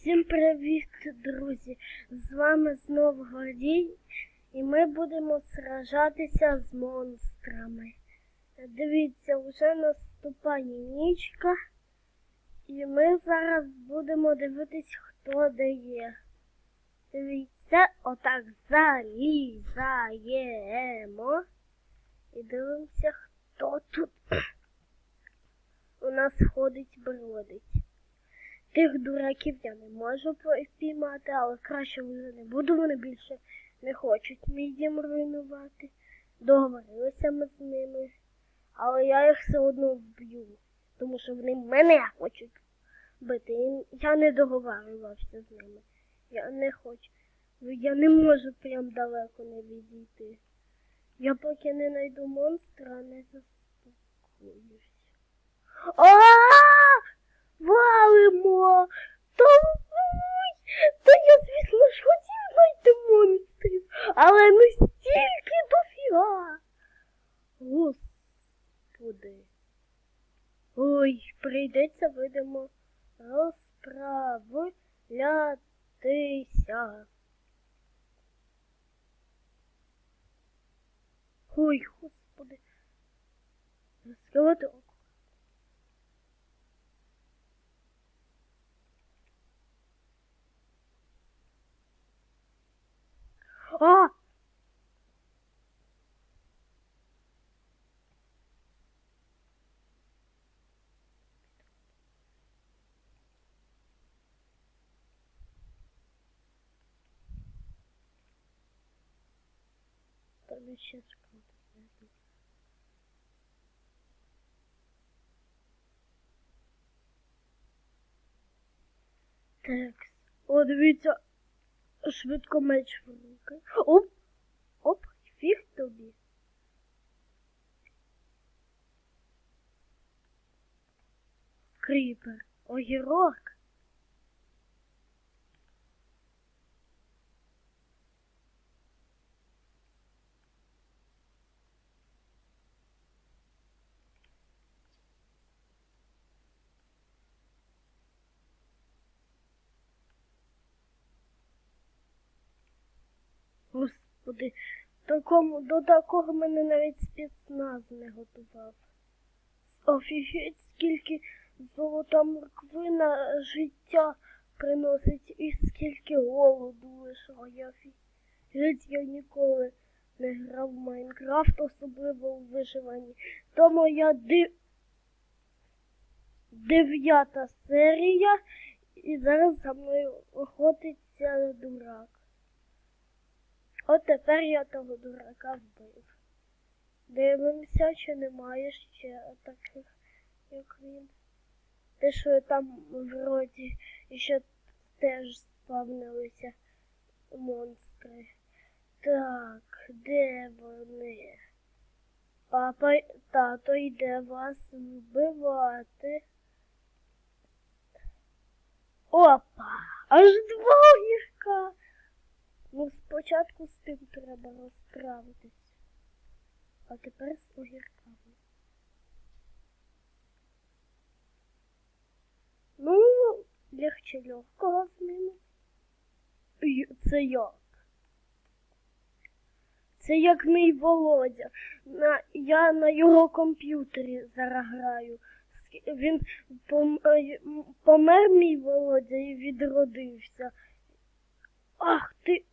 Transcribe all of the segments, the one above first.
Всім привіт, друзі! З вами знову Гордій, і ми будемо сражатися з монстрами. Дивіться, вже наступає нічка, і ми зараз будемо дивитись, хто де є. Дивіться, отак залізаємо і дивимося, хто тут у нас ходить бродить. Тих дураків я не можу піймати, але краще вже не буду, вони більше не хочуть мій дім руйнувати. Договорилися ми з ними, але я їх все одно вб'ю, тому що вони мене хочуть бити. Я не договарювався з ними. Я не хочу. Я не можу прям далеко не відійти. Я поки не знайду монстра, не заспокоюсь. А! Валимо! Та ой! Та я, звісно ж, хотів знайти монстрів, але не стільки дофіга. Господи. Ой, прийдеться, видимо, розправлятися. Ой, господи. Скелеток. А! Там ще шкода. Так, о, дивіться, швидко меч в руки. Оп! Оп, фіг тобі. Кріпер, огірок. Господи, такому, до такого мене навіть спецназ не готував. Офігеть, скільки золота морквина життя приносить і скільки голоду лишає. Офігеть, я ніколи не грав в Майнкрафт, особливо у виживанні. То моя ди... дев'ята серія, і зараз за мною охотиться дурак. От тепер я того дурака вбив. Дивимося, чи немає ще таких, як він. Те, що там вроді ще теж спавнилися монстри. Так, де вони? Папа, тато йде вас вбивати. Опа! Аж два гірка! Ну, спочатку з тим треба розправитись. А тепер з огірками. Ну, легче легкого з ними. Це як? Це як мій Володя. На, я на його комп'ютері зараз граю. Він е, помер мій Володя і відродився. Ах ти.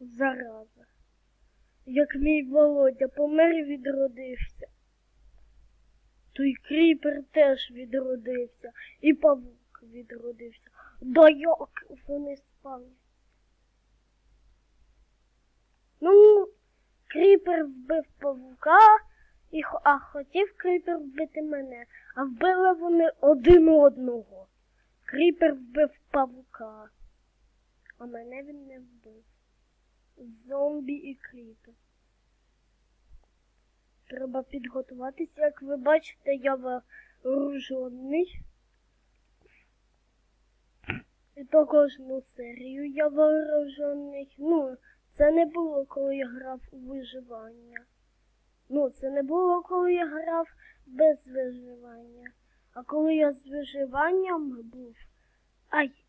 Зараза. Як мій Володя помер і відродився. Той кріпер теж відродився. І павук відродився. Да як вони спали? Ну, кріпер вбив павука, і, а хотів кріпер вбити мене, а вбили вони один одного. Кріпер вбив павука, а мене він не вбив. Зомбі і кріпер. Треба підготуватися, як ви бачите, я вооружений. І то кожну серію я вооружений. Ну, це не було, коли я грав у виживання. Ну, це не було, коли я грав без виживання. А коли я з виживанням був, Ай.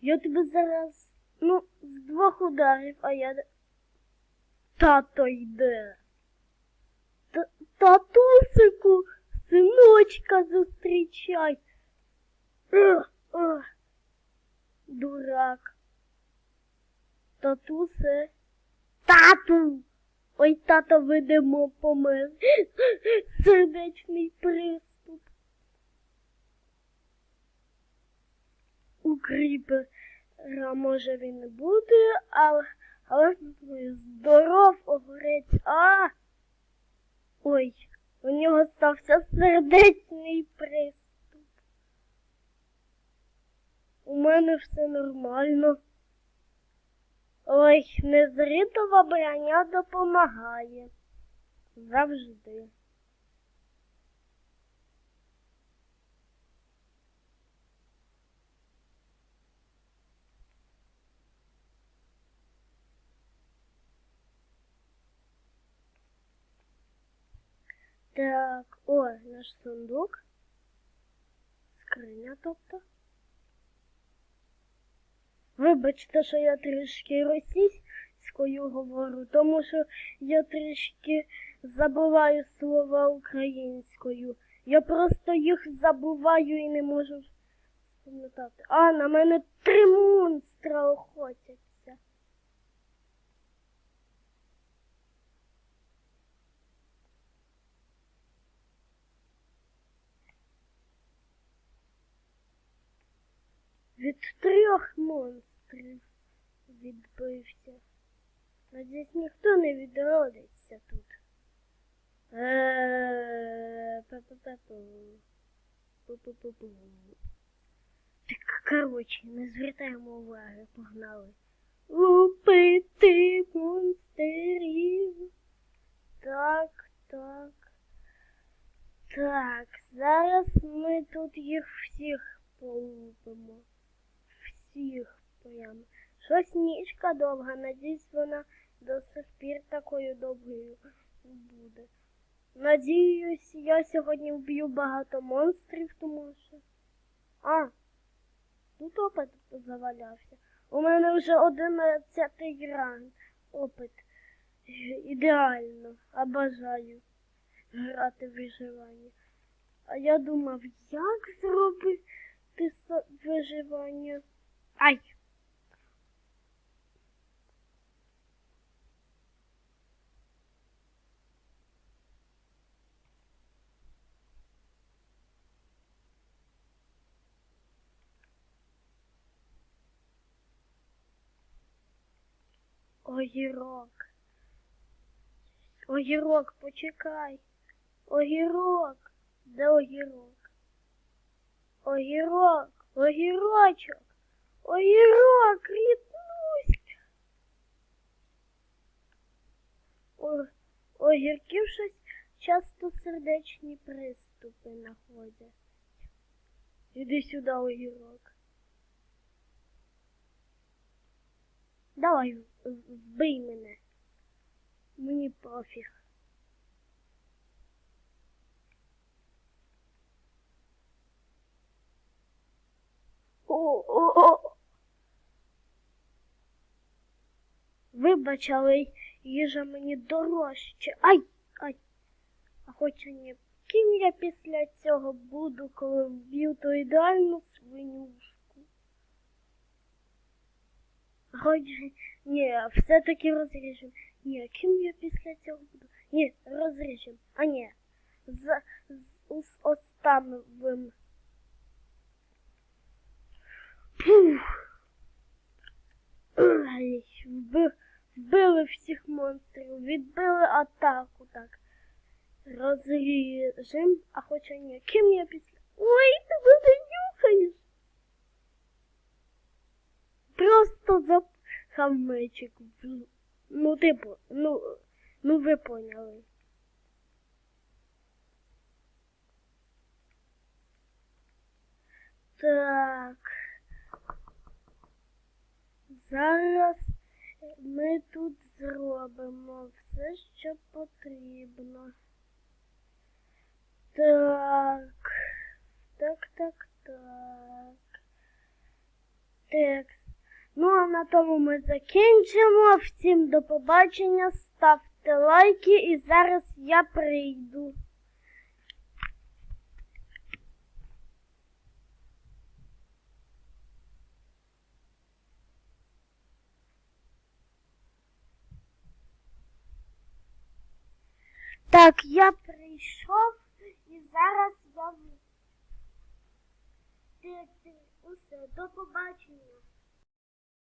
Я тебе зараз, ну, з двох ударів, а я. Тато йде. Т- Татусику, синочка зустрічай. Дурак. Татусе. Тату. Ой, тато, видимо, помер. Сердечний приступ. У кріпера може він і буде, але, але здоров огурець. А! Ой, у нього стався сердечний приступ. У мене все нормально. Ой, незритова броня допомагає. Завжди. Так, о, наш сундук. Скриня, тобто. Вибачте, що я трішки російською говорю, тому що я трішки забуваю слова українською. Я просто їх забуваю і не можу пам'ятати. А, на мене три монстра охотяться. Від трьох монстрів відбився. Надіюсь, ніхто не відродиться тут. Е. Так, коротше, не звертаємо уваги, погнали. Убити монстрів. Так, так. Так, зараз ми тут їх всіх полупимо. Всіх прямо. Щось ніжка довга, надіюсь, вона до сих пір такою довгою буде. Надіюсь, я сьогодні вб'ю багато монстрів, тому що. А, тут опит завалявся. У мене вже одинадцятий ранг. Опит. Ідеально. Обажаю грати в виживання. А я думав, як зробити виживання. Ай! Огірок. Огірок, почекай. Огірок. Де огірок? Огірок, огірочок. Огірок, ріднусь. О, огірків щось часто сердечні приступи находять. Іди сюди, огірок. Давай, вбий мене. Мені пофіг. О-о-о. Вибач, але їжа мені дорожче. Ай, ай. А хоча ні, ким я після цього буду, коли вб'ю ту ідеальну свинюшку? Хоч, ні, все-таки розріжем. Ні, ким я після цього буду? Ні, розріжем. А ні, з, з, з останнім. Вбили всіх монстрів, відбили атаку так. Розріжем, а хоча ні, ким я після. Ой, ти мене нюхаєш. Просто запхав мечик. Ну, типу, ну, ну ви поняли. Так. Зараз ми тут зробимо все, що потрібно. Так, так, так, так. Так. Ну, а на тому ми закінчимо. Всім до побачення. Ставте лайки і зараз я прийду. Так, я прийшов і зараз я усе, до побачення.